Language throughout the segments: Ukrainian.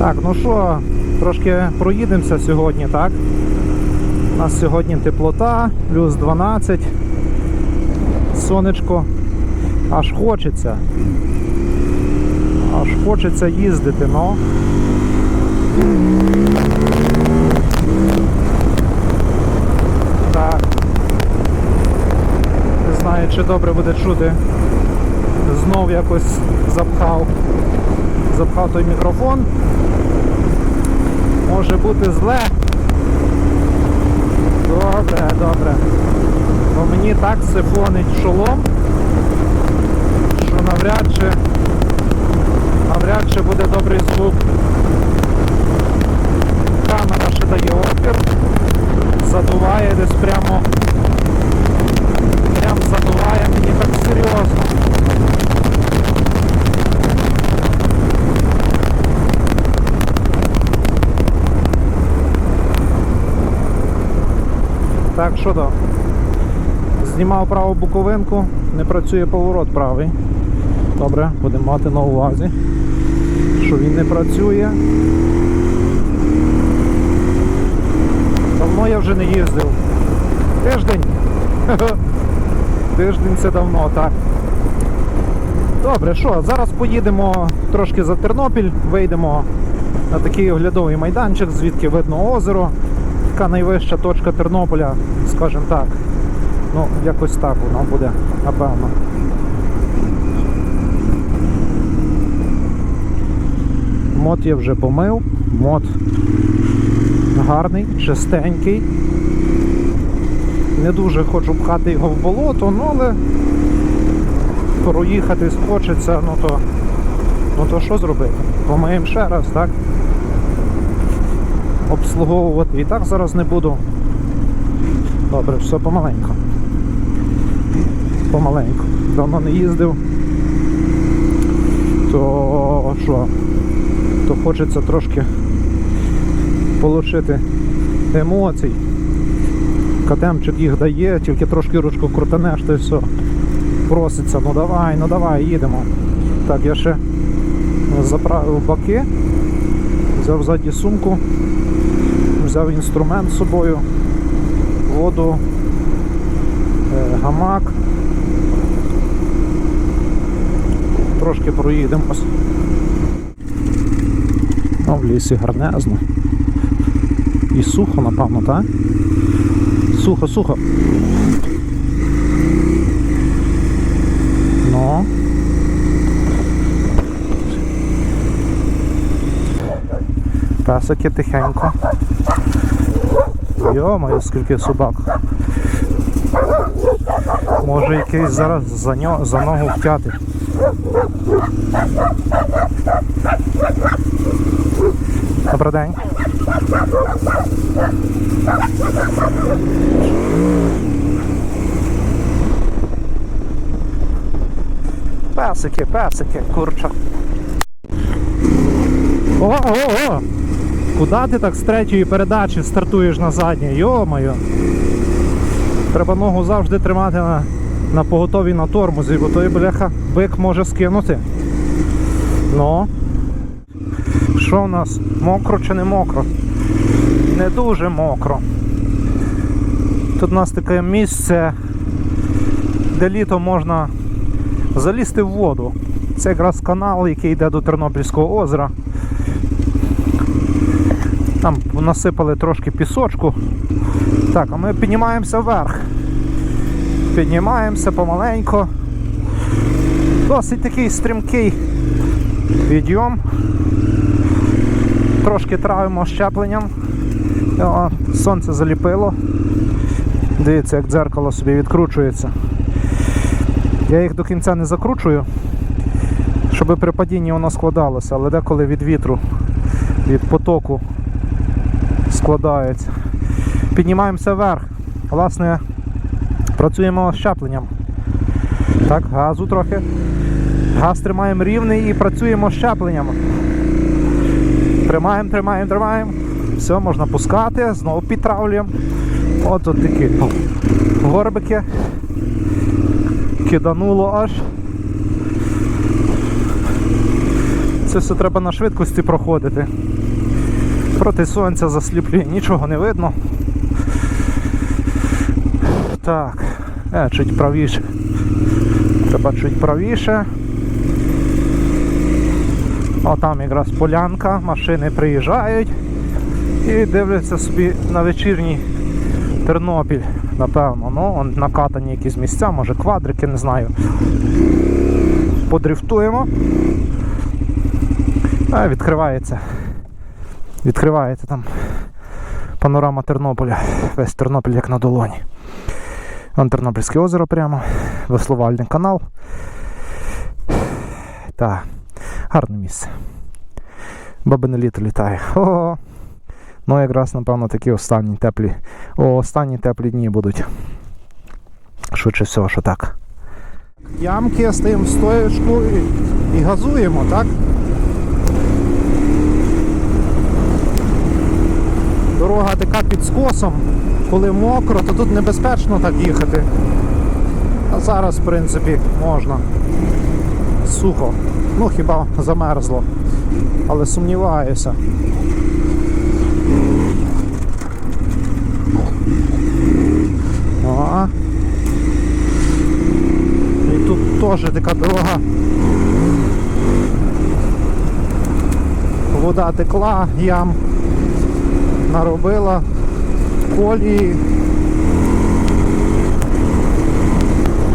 Так, ну що, трошки проїдемося сьогодні, так? У нас сьогодні теплота, плюс 12. Сонечко. Аж хочеться. Аж хочеться їздити, ну. Так. Не знаю, чи добре буде чути. Знов якось запхав. Запхав мікрофон. Може бути зле. Добре, добре. Бо мені так сифонить шолом, що навряд чи навряд чи буде добрий звук. Камера ще дає опір, задуває десь прямо. Прям задуває мені так серйозно. Так, що то? Знімав праву буковинку, не працює поворот правий. Добре, будемо мати на увазі, що він не працює. Давно я вже не їздив. Тиждень. Тиждень це давно, так. Добре, що, зараз поїдемо трошки за Тернопіль, вийдемо на такий оглядовий майданчик, звідки видно озеро. Така найвища точка Тернополя, скажімо так. Ну, якось так воно буде, напевно. Мод я вже помив, мод гарний, чистенький. Не дуже хочу пхати його в болото, ну але проїхатись хочеться, ну то, ну то що зробити? Помиємо ще раз, так? Обслуговувати і так зараз не буду. Добре, все помаленьку. Помаленьку. Давно не їздив. То що? То хочеться трошки отримати емоцій. Катемчик їх дає, тільки трошки ручку крутанеш, то й все. Проситься, ну давай, ну давай, їдемо. Так, я ще заправив баки, взяв ззаді сумку, взяв інструмент з собою, воду, е, гамак. Трошки проїдемось. Ну, в лісі гарнезно. І сухо, напевно, так? Сухо, сухо. Ну. Песики тихенько. Йо-моє, скільки собак. Може якийсь зараз за, нього, за ногу втяти. Добрий день. Песики, песики, курча. О, о, о! Куда ти так з третьої передачі стартуєш на задній? Йо-моє! Треба ногу завжди тримати на, на поготові на тормозі, бо той бляха бик може скинути. Ну. Що в нас? Мокро чи не мокро? Не дуже мокро. Тут у нас таке місце, де літо можна залізти в воду. Це якраз канал, який йде до Тернопільського озера. Насипали трошки пісочку. Так, а ми піднімаємося вверх. Піднімаємося помаленько. Досить такий стрімкий підйом. Трошки травимо щепленням. О, сонце заліпило. Дивіться, як дзеркало собі відкручується. Я їх до кінця не закручую, щоб при падінні воно складалося, але деколи від вітру, від потоку складається. Піднімаємося вверх. Власне, працюємо з щепленням. Так, газу трохи. Газ тримаємо рівний і працюємо з щепленням. Тримаємо, тримаємо, тримаємо. Все, можна пускати, знову підтравлюємо. От от такі горбики. Кидануло аж. Це все треба на швидкості проходити. Проти сонця засліплює, нічого не видно. Так, е, чуть правіше. Треба чуть правіше. О, там якраз полянка, машини приїжджають і дивляться собі на вечірній Тернопіль, напевно. Ну, он накатані якісь місця, може квадрики, не знаю. Подрифтуємо. А, відкривається. Відкривається там панорама Тернополя. Весь Тернопіль як на долоні. Вон Тернопільське озеро прямо, веслувальний канал. Так, гарне місце. Бабине літо літає. Ого. Ну, якраз, напевно, такі останні теплі. О, останні теплі дні будуть. Швидше всього, що так. Ямки стаємо в стоєчку і, і газуємо, так? Дорога така під скосом, коли мокро, то тут небезпечно так їхати. А зараз, в принципі, можна. Сухо. Ну хіба замерзло. Але сумніваюся. О. І тут теж така дорога. Вода текла, ям наробила колії.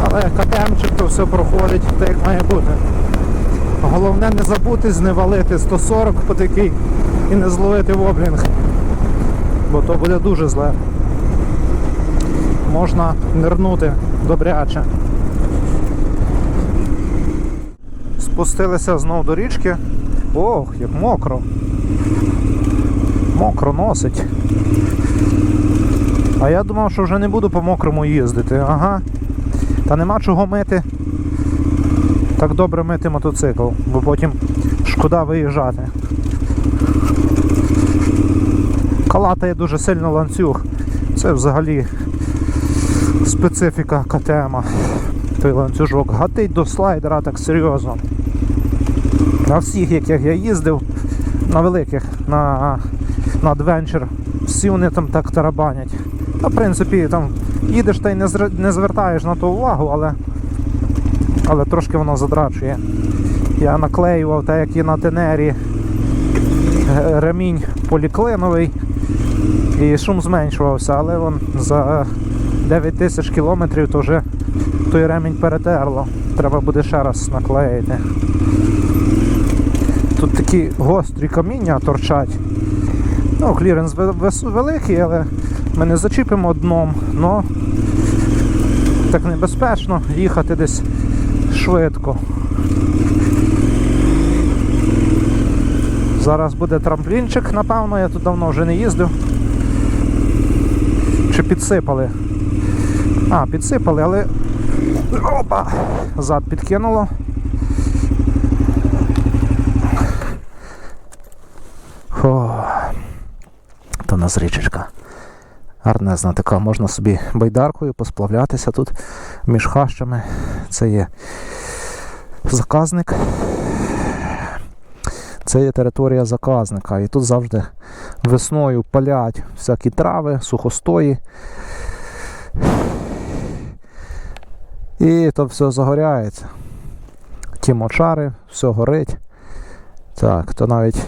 Але КТМчик то все проходить так, як має бути. Головне не забути зневалити 140 по такий і не зловити воблінг. Бо то буде дуже зле. Можна нирнути добряче. Спустилися знов до річки. Ох, як мокро. Мокро носить. А я думав, що вже не буду по мокрому їздити. Ага. Та нема чого мити. Так добре мити мотоцикл, бо потім шкода виїжджати. Калатає дуже сильно ланцюг. Це взагалі специфіка КТМ. Той ланцюжок гатить до слайдера так серйозно. На всіх, яких я їздив, на великих, на, на Adventure, всі вони там так тарабанять. Та, в принципі, там їдеш та й не, не звертаєш на то увагу, але, але трошки воно задрачує. Я наклеював, так як і на тенері, е, ремінь поліклиновий і шум зменшувався, але вон за 9 тисяч кілометрів то вже той ремінь перетерло. Треба буде ще раз наклеїти. Тут такі гострі каміння торчать. Ну, кліренс великий, але ми не зачіпимо дном, но так небезпечно їхати десь швидко. Зараз буде трамплінчик, напевно, я тут давно вже не їздив. Чи підсипали? А, підсипали, але. Опа! Зад підкинуло. Фу. То у нас річечка. Гарнезна така, можна собі байдаркою посплавлятися тут між хащами. Це є заказник. Це є територія заказника. І тут завжди весною палять всякі трави, сухостої. І то все загоряється. Ті мочари, все горить. Так, то навіть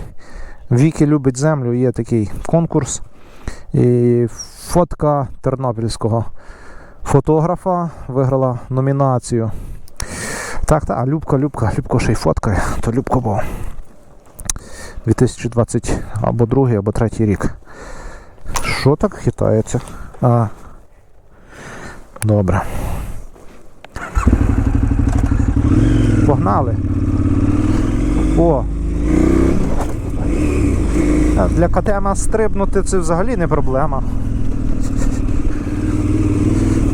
Віки любить землю, є такий конкурс. І фотка тернопільського фотографа виграла номінацію. Так, так, а Любка, Любка, Любко ще й фоткає, то Любко був. 2020 або другий, або третій рік. Що так хитається? А. Добре. Погнали. О! Для КТМ стрибнути це взагалі не проблема.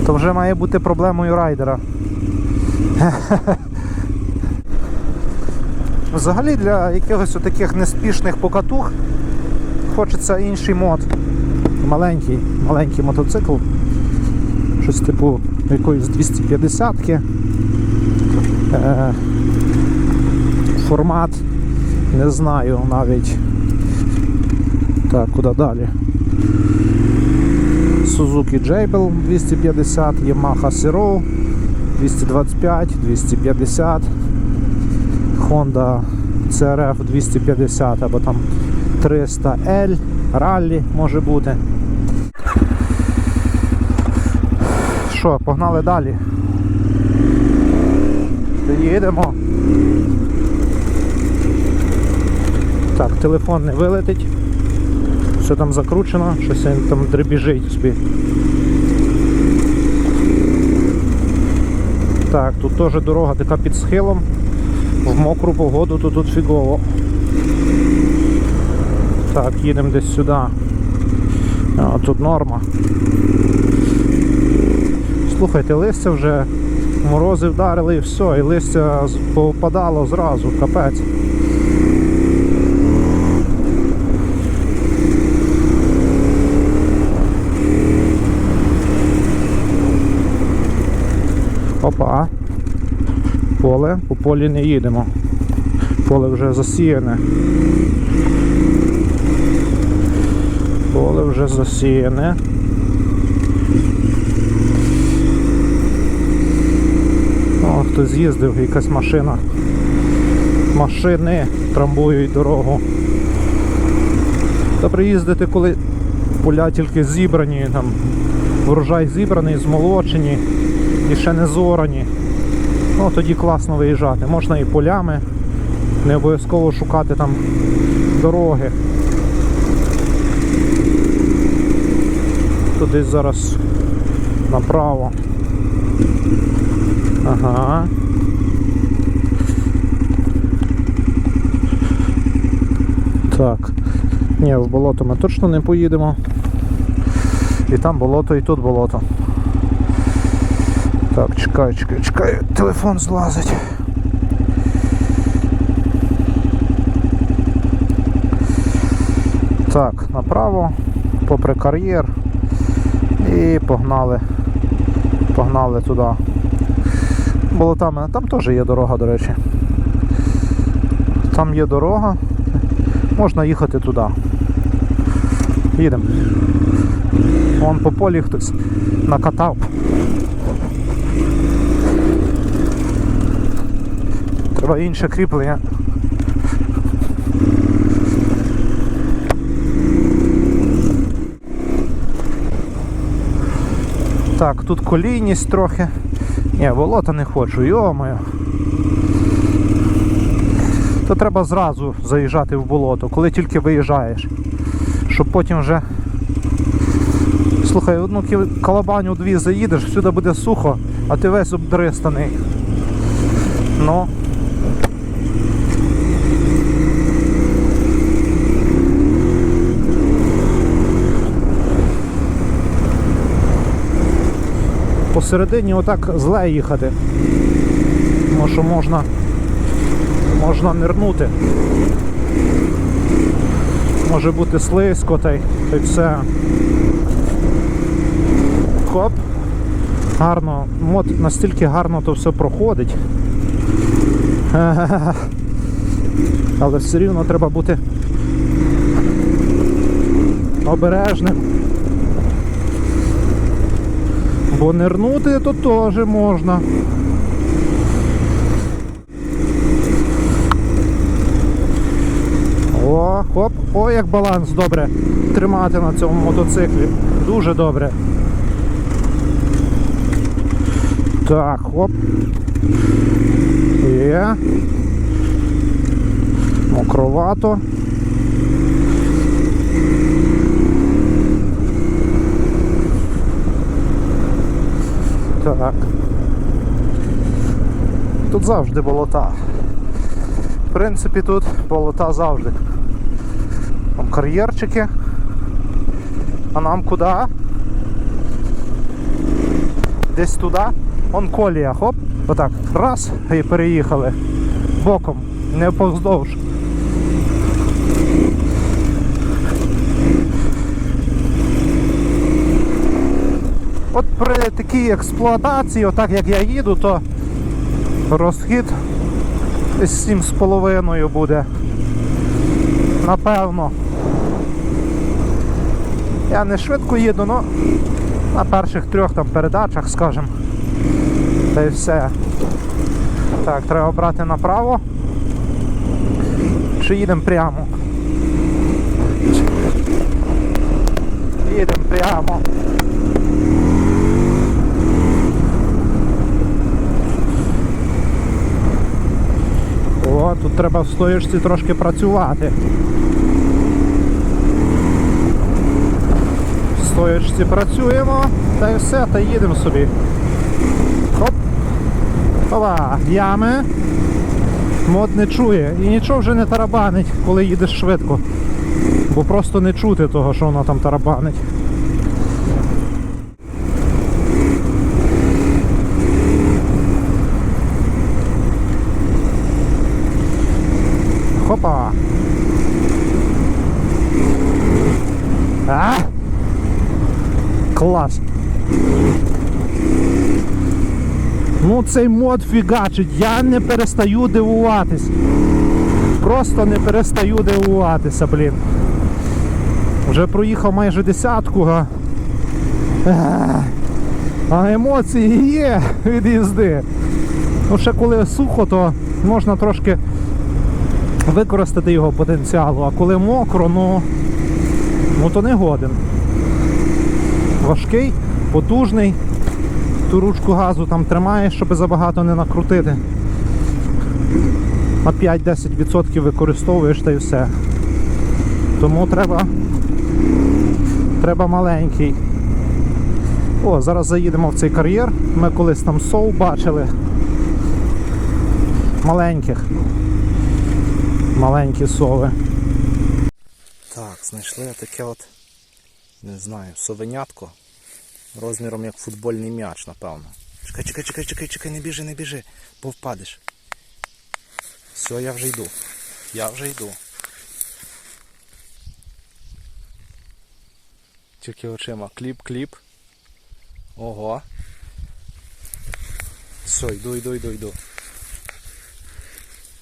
То вже має бути проблемою райдера. Взагалі для якихось таких неспішних покатух хочеться інший мод. Маленький, маленький мотоцикл. Щось типу якоїсь 250-ки. Е, формат Не знаю навіть. Так, куди далі? Suzuki Jabil 250, Yamaha Sero 225, 250, Honda CRF 250 або там 300L, Rally може бути. Що, погнали далі. Їдемо. Так, телефон не вилетить. Все там закручено, щось там дребіжить собі. Так, тут теж дорога така під схилом. В мокру погоду то тут фігово. Так, їдемо десь сюди. А, тут норма. Слухайте, листя вже морози вдарили і все, і листя повпадало зразу, капець. Опа. Поле, по полі не їдемо. Поле вже засіяне. Поле вже засіяне. О, хтось з'їздив, якась машина. Машини трамбують дорогу. Добре їздити, коли поля тільки зібрані, там врожай зібраний, змолочені і ще не зорані. Ну, тоді класно виїжджати. Можна і полями, не обов'язково шукати там дороги. Десь зараз направо. Ага. Так. Ні, в болото ми точно не поїдемо. І там болото, і тут болото. Так, чекай, чекай, чекай, телефон злазить. Так, направо, попри кар'єр. І погнали. Погнали туди. Болотами, там теж є дорога, до речі. Там є дорога. Можна їхати туди. Їдемо. Вон по полі хтось накатав. Треба інше кріплення. Так, тут колійність трохи. Ні, болота не хочу, йомаю. То треба зразу заїжджати в болото, коли тільки виїжджаєш. Щоб потім вже. Слухай, одну калабаню дві заїдеш, всюди буде сухо, а ти весь обдристаний. Ну. Посередині отак зле їхати. Тому що можна, можна нирнути. Може бути слизько та й, та й все. Хоп. Гарно, от настільки гарно то все проходить. Але все рівно треба бути обережним. Бо нирнути то теж можна. О, хоп, о, як баланс добре тримати на цьому мотоциклі. Дуже добре. Так, хоп. Є. Мокровато. Так. Тут завжди болота. В принципі, тут болота завжди. Там кар'єрчики. А нам куди? Десь туди. Вон колія, хоп, отак, раз і переїхали. Боком, не повздовж. От при такій експлуатації, отак як я їду, то розхід десь 7,5 буде. Напевно. Я не швидко їду, але на перших трьох там передачах, скажімо. Та й все. Так, треба брати направо. Чи їдемо прямо? Їдемо прямо. Тут треба в стоїшці трошки працювати. В стоїчці працюємо, та й все, та їдемо собі. Хоп. Опа, ями. Мод не чує. І нічого вже не тарабанить, коли їдеш швидко. Бо просто не чути того, що воно там тарабанить. Хопа. А! Клас. Ну цей мод фігачить, я не перестаю дивуватись. Просто не перестаю дивуватися, блін. Вже проїхав майже десятку, а, а емоції є від. Ну ще коли сухо, то можна трошки використати його потенціалу, а коли мокро, ну, ну то не годен. Важкий, потужний, ту ручку газу там тримаєш, щоб забагато не накрутити. На 5-10% використовуєш та й все. Тому треба, треба маленький. О, зараз заїдемо в цей кар'єр. Ми колись там соу бачили. Маленьких маленькі сови. Так, знайшли таке от, не знаю, совенятко розміром як футбольний м'яч, напевно. Чекай, чекай, чекай, чекай, чекай, не біжи, не біжи, бо впадеш. Все, я вже йду. Я вже йду. Тільки очима. Кліп, кліп. Ого. Все, йду, йду, йду, йду.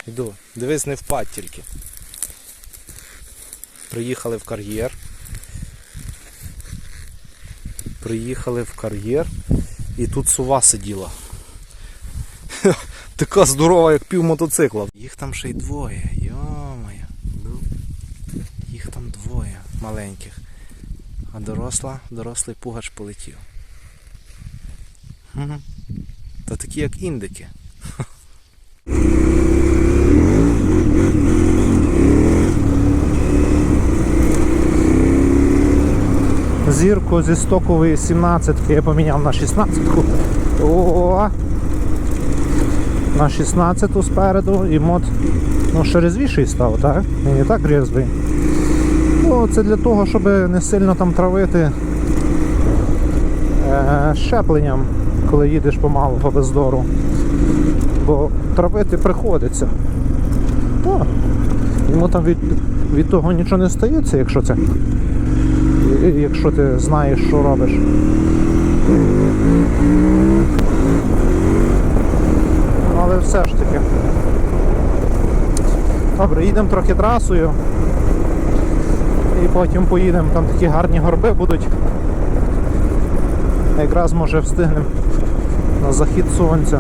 Йду. Дивись, не впадь тільки. Приїхали в кар'єр. Приїхали в кар'єр і тут сува сиділа. Така здорова, як пів мотоцикла. Їх там ще й двоє, йомаю. Їх там двоє маленьких. А доросла, дорослий пугач полетів. Та такі як індики. Зірку зі стокової 17 я поміняв на 16-ку. О! На 16-ту спереду і мод ну, ще резвіший став, так? Він не так різвий. Ну, це для того, щоб не сильно там травити е, щепленням, коли їдеш помалу по бездору. Бо травити приходиться. Йому там від, від того нічого не стається, якщо це якщо ти знаєш, що робиш. Але все ж таки. Добре, їдемо трохи трасою. І потім поїдемо, там такі гарні горби будуть. Якраз може встигнемо на захід сонця.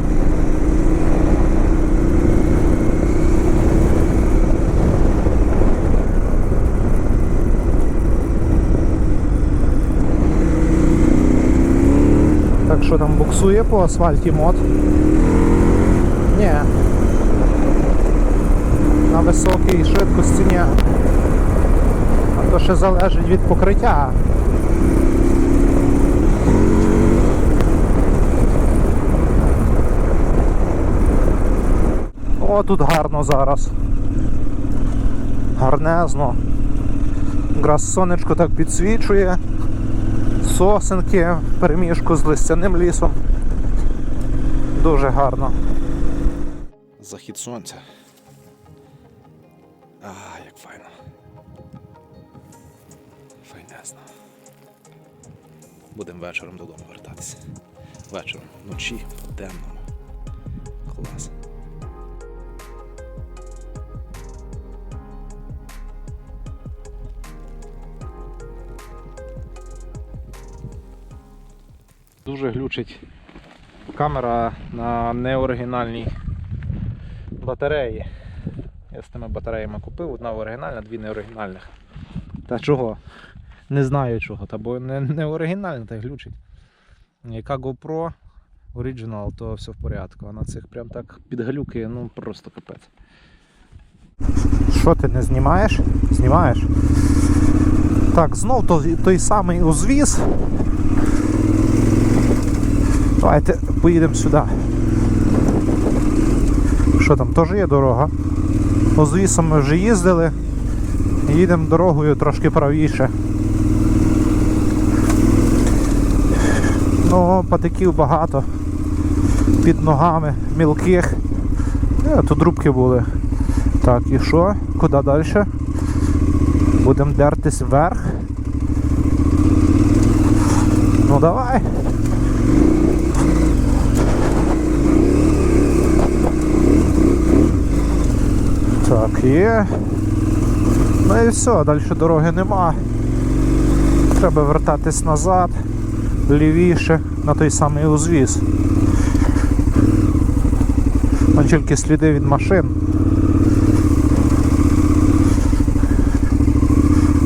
Що там буксує по асфальті мод? Ні. На високій швидкості ні. А то ще залежить від покриття. О, тут гарно зараз. Гарнезно. Якраз сонечко так підсвічує сосенки в переміжку з листяним лісом. Дуже гарно. Захід сонця. А, як файно. Файнезно. Будемо вечором додому вертатися. Вечором, вночі, темно. Клас. Дуже глючить камера на неоригінальній батареї. Я з тими батареями купив, одна оригінальна, дві неоригінальних. Та чого? Не знаю чого, та бо не, не оригінальна, та глючить. Яка GoPro Original, то все в порядку. А на цих прям так підглюкає, ну просто капець. Що ти не знімаєш? Знімаєш? Так, знов той, той самий узвіз. Давайте поїдемо сюди. Що там, теж є дорога? Узвісом ми вже їздили. Їдемо дорогою трошки правіше. Ну, патиків багато. Під ногами, мілких. Е, тут рубки були. Так, і що? Куди далі? Будемо дертись вверх. Ну давай. Так, є. Ну і все, далі дороги нема. Треба вертатись назад, лівіше, на той самий узвіз. Вон тільки сліди від машин.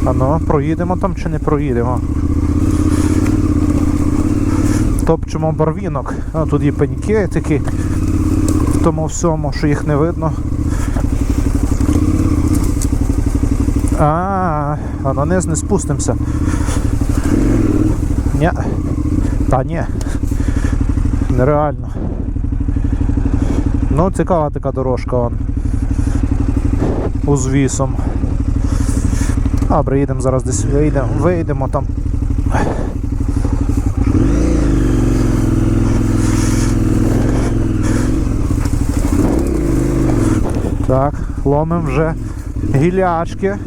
А ну, проїдемо там чи не проїдемо? Топчемо барвінок. А тут є пеньки такі в тому всьому, що їх не видно. А, а на низ не спустимося. Ні. Та ні. Нереально. Ну, цікава така дорожка вон. Узвісом. Добре, їдемо зараз десь вийдемо, вийдемо там. Так, ломимо вже гілячки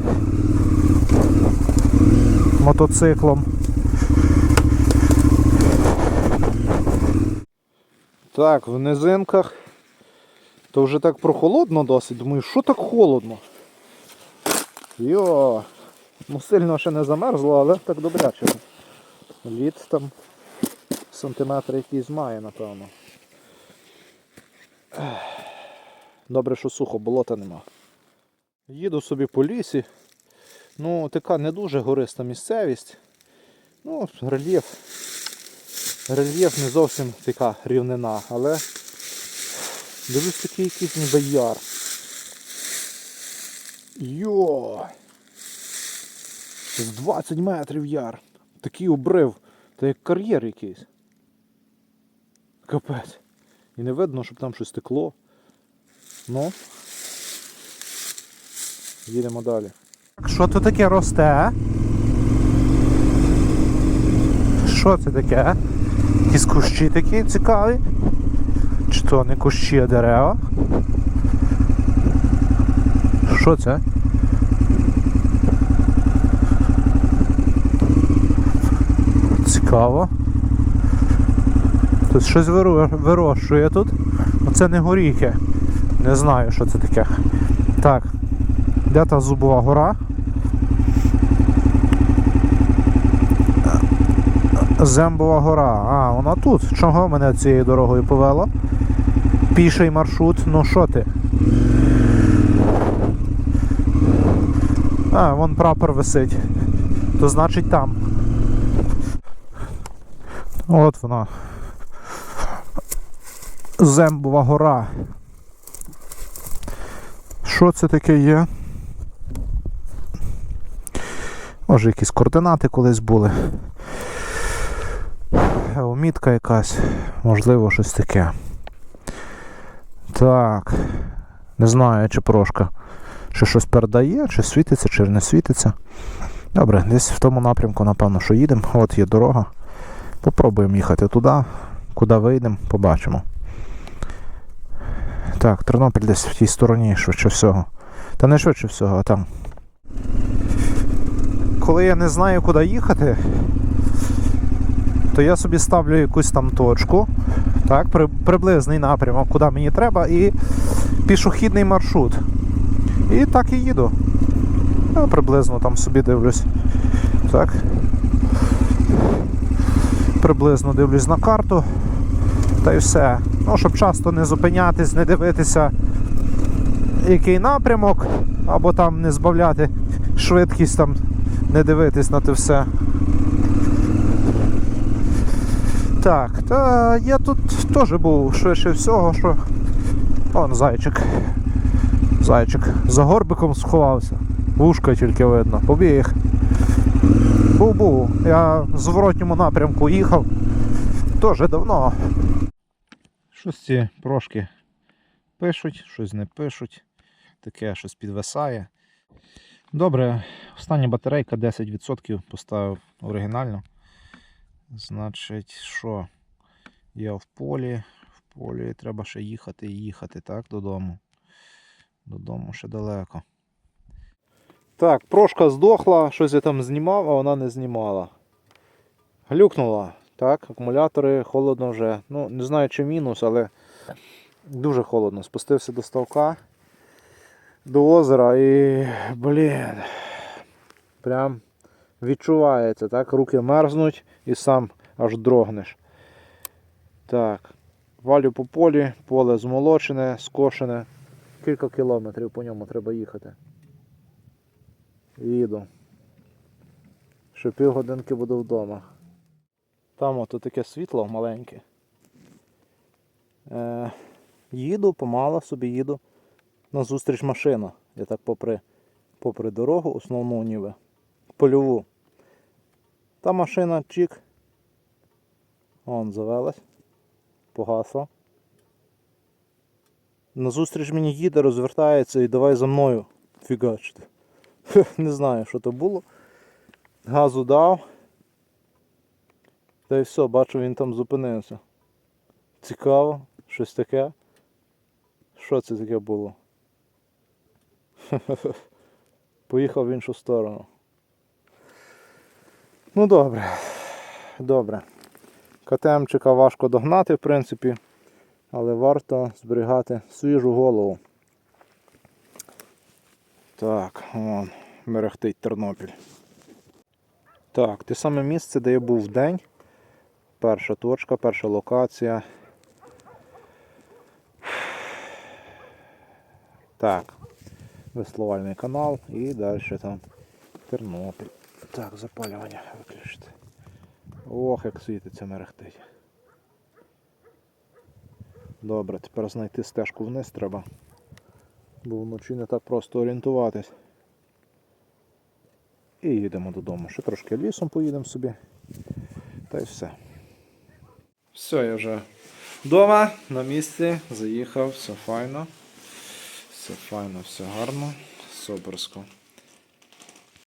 мотоциклом. Так, в низинках то вже так прохолодно досить. Думаю, що так холодно? Йо, ну сильно ще не замерзло, але так добряче. Лід там сантиметр якийсь має, напевно. Добре, що сухо, болота нема. Їду собі по лісі. Ну, така не дуже гориста місцевість. Ну, рельєф. Рельєф не зовсім така рівнина, але дивлюсь такий якийсь ніби яр. Йо! З 20 метрів яр. Такий обрив. Та як кар'єр якийсь. Капець. І не видно, щоб там щось текло. Ну. Їдемо далі. Що це таке росте? Що це таке? Якісь кущі такі цікаві? Чи то не кущі, а дерева? Що це? Цікаво. Тут щось виро- вирощує тут. Оце не горіхи. Не знаю, що це таке. Так. Де та зубова гора? Зембова гора. А, вона тут. Чого мене цією дорогою повело? Піший маршрут, ну що ти? А, вон прапор висить. То значить там. От вона. Зембова гора. Що це таке є? Може якісь координати колись були. Геомітка якась, можливо, щось таке. Так. Не знаю, чи прошка. Чи щось передає, чи світиться, чи не світиться. Добре, десь в тому напрямку, напевно, що їдемо. От є дорога. Попробуємо їхати туди, куди вийдемо, побачимо. Так, Тернопіль десь в тій стороні, швидше всього. Та не швидше всього, а там. Коли я не знаю, куди їхати, то я собі ставлю якусь там точку, так, при, приблизний напрямок, куди мені треба, і пішохідний маршрут. І так і їду. Я приблизно там собі дивлюсь. Так. Приблизно дивлюсь на карту. Та й все. Ну, щоб часто не зупинятись, не дивитися, який напрямок, або там не збавляти швидкість, там, не дивитись на те все. Так, та я тут теж був швидше всього, що. Он зайчик. Зайчик за горбиком сховався. Вушка тільки видно. Побіг. Був був. Я в зворотньому напрямку їхав. Теж давно. Щось ці прошки пишуть, щось не пишуть. Таке щось підвисає. Добре, остання батарейка 10% поставив оригінально. Значить, що? Я в полі. В полі треба ще їхати і їхати, так, додому. Додому ще далеко. Так, прошка здохла, щось я там знімав, а вона не знімала. Глюкнула. Так, акумулятори холодно вже. Ну, не знаю чи мінус, але дуже холодно. Спустився до ставка, до озера і, блін, прям відчувається, так? Руки мерзнуть і сам аж дрогнеш. Так, валю по полі, поле змолочене, скошене. Кілька кілометрів по ньому треба їхати. Їду. Ще півгодинки буду вдома. Там ото таке світло маленьке. Е, їду, помало собі їду. Назустріч машина. Я так попри, попри дорогу, основну ніби. Польову. Та машина чик. Вон завелась. Погасла. Назустріч мені їде, розвертається і давай за мною фігачити. Не знаю, що то було. Газу дав. Та й все, бачу, він там зупинився. Цікаво, щось таке. Що це таке було? Поїхав в іншу сторону. Ну добре. Добре. КТМчика важко догнати, в принципі, але варто зберігати свіжу голову. Так, вон, мерехтить Тернопіль. Так, те саме місце, де я був в день. Перша точка, перша локація. Так, веслувальний канал і далі там Тернопіль. Так, запалювання виключити. Ох, як світиться мерехтить. Добре, тепер знайти стежку вниз треба. Бо вночі не так просто орієнтуватись. І їдемо додому. Ще трошки лісом поїдемо собі. Та й все. Все, я вже вдома, на місці, заїхав, все файно. Все файно, все гарно, суперсько.